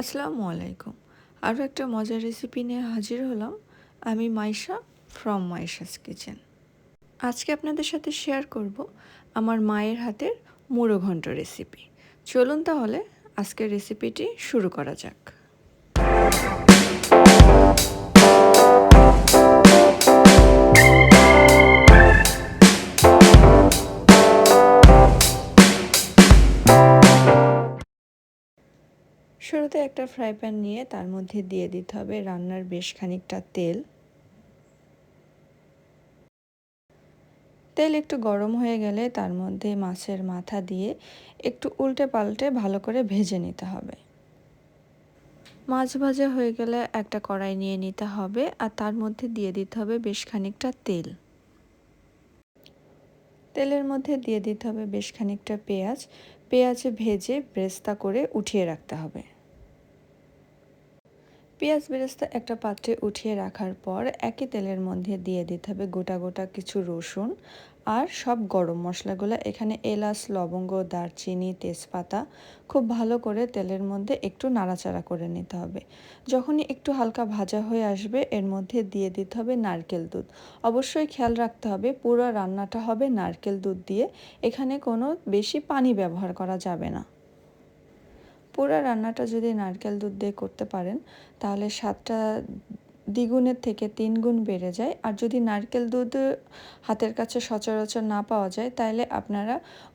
আসসালামু আলাইকুম। আরও একটা মজার রেসিপি নিয়ে হাজির হলাম আমি মাইশা ফ্রম মাইশাস কিচেন আজকে আপনাদের সাথে শেয়ার করব আমার মায়ের হাতের মুড়ো ঘন্ট রেসিপি চলুন তাহলে আজকের রেসিপিটি শুরু করা যাক। শুরুতে একটা ফ্রাই প্যান নিয়ে তার মধ্যে দিয়ে দিতে হবে রান্নার বেশ খানিকটা তেল। তেল একটু গরম হয়ে গেলে তার মধ্যে মাছের মাথা দিয়ে একটু উল্টে পাল্টে ভালো করে ভেজে নিতে হবে। মাছ ভাজা হয়ে গেলে একটা কড়াই নিয়ে নিতে হবে আর তার মধ্যে দিয়ে দিতে হবে বেশ খানিকটা তেল। তেলের মধ্যে দিয়ে দিতে হবে বেশ খানিকটা পেঁয়াজ। পেঁয়াজ ভেজে ব্রেস্তা করে উঠিয়ে রাখতে হবে। পেঁয়াজ বেরেস্তা একটা পাত্রে উঠিয়ে রাখার পর একই তেলের মধ্যে দিয়ে দিতে হবে গোটা গোটা কিছু রসুন আর সব গরম মশলাগুলো। এখানে এলাচ, লবঙ্গ, দারচিনি, তেজপাতা খুব ভালো করে তেলের মধ্যে একটু নাড়াচাড়া করে নিতে হবে। যখনই একটু হালকা ভাজা হয়ে আসবে, এর মধ্যে দিয়ে দিতে হবে নারকেল দুধ। অবশ্যই খেয়াল রাখতে হবে, পুরো রান্নাটা হবে নারকেল দুধ দিয়ে। এখানে কোনো বেশি পানি ব্যবহার করা যাবে না। পুরো রান্নাটা যদি নারকেল দুধ দিয়ে করতে পারেন, তাহলে স্বাদটা দ্বিগুণের থেকে তিন গুণ বেড়ে যায়। আর যদি নারকেল দুধ হাতের কাছে সচরাচর না পাওয়া যায়, তাহলে আপনারা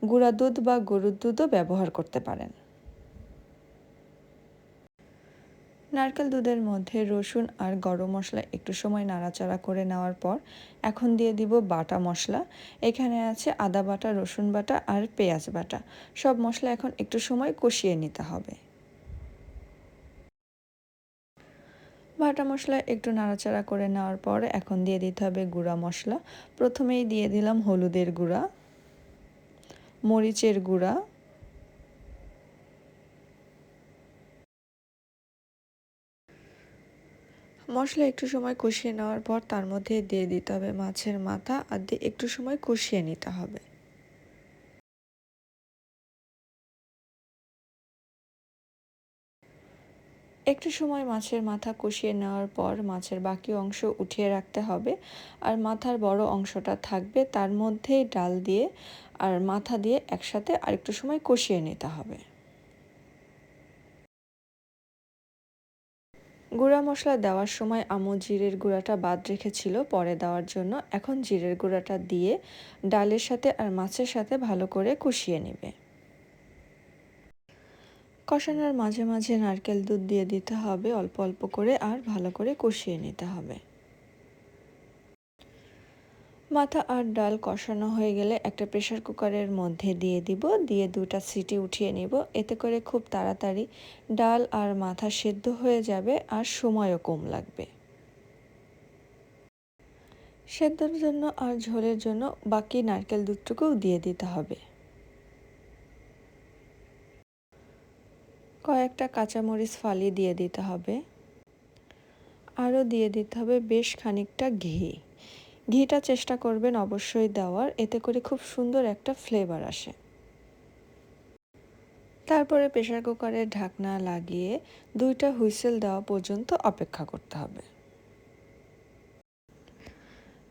গুঁড়া দুধ বা গরুর দুধও ব্যবহার করতে পারেন। নারকেল দুধের মধ্যে রসুন আর গরম মশলা একটু সময় নাড়াচাড়া করে নেওয়ার পর এখন দিয়ে দিব বাটা মশলা। এখানে আছে আদা বাটা, রসুন বাটা আর পেঁয়াজ বাটা। সব মশলা এখন একটু সময় কষিয়ে নিতে হবে। বাটা মশলা একটু নাড়াচাড়া করে নেওয়ার পর এখন দিয়ে দিতে হবে গুঁড়া মশলা। প্রথমেই দিয়ে দিলাম হলুদের গুঁড়া, মরিচের গুঁড়া মশলা একটু সময় কষিয়ে নেওয়ার পর তার মধ্যে দিয়ে দিতে হবে মাছের মাথা আর দিয়ে একটু সময় কষিয়ে নিতে হবে। একটু সময় মাছের মাথা কষিয়ে নেওয়ার পর মাছের বাকি অংশ উঠিয়ে রাখতে হবে আর মাথার বড় অংশটা থাকবে তার মধ্যেই ডাল দিয়ে আর মাথা দিয়ে একসাথে আরেকটু সময় কষিয়ে নিতে হবে। গুঁড়া মশলা দেওয়ার সময় আমু জিরের গুঁড়াটা বাদ রেখেছিল, পরে দেওয়ার জন্য এখন জিরের গুঁড়াটা দিয়ে ডালের সাথে আর মাছের সাথে ভালো করে কষিয়ে নেবে। কষানোর মাঝে মাঝে নারকেল দুধ দিয়ে দিতে হবে, অল্প অল্প করে আর ভালো করে কষিয়ে নিতে হবে। মাথা আর ডাল কষানো হয়ে গেলে একটা প্রেশার কুকারের মধ্যে দিয়ে দিব, দিয়ে দুটা সিটি উঠিয়ে নিব। এতে করে খুব তাড়াতাড়ি ডাল আর মাথা সেদ্ধ হয়ে যাবে আর সময়ও কম লাগবে। সেদ্ধর জন্য আর ঝোলের জন্য বাকি নারকেল দুধটুকুও দিয়ে দিতে হবে। কয়েকটা কাঁচামরিচ ফালি দিয়ে দিতে হবে। আরও দিয়ে দিতে হবে বেশ খানিকটা ঘি। ঘিটা চেষ্টা করবেন অবশ্যই দেওয়ার, এতে করে খুব সুন্দর একটা ফ্লেভার আসে। তারপরে প্রেশার কুকারের ঢাকনা লাগিয়ে দুইটা হুইসেল দেওয়া পর্যন্ত অপেক্ষা করতে হবে।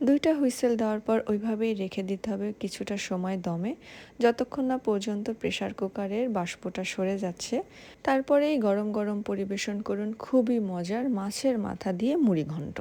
দুইটা হুইসেল দেওয়ার পর ওইভাবেই রেখে দিতে হবে কিছুটা সময় দমে। যতক্ষণ না পর্যন্ত প্রেশার কুকারের বাষ্পটা সরে যাচ্ছে, তারপরেই গরম গরম পরিবেশন করুন খুবই মজার মাছের মাথা দিয়ে মুড়ি ঘন্ট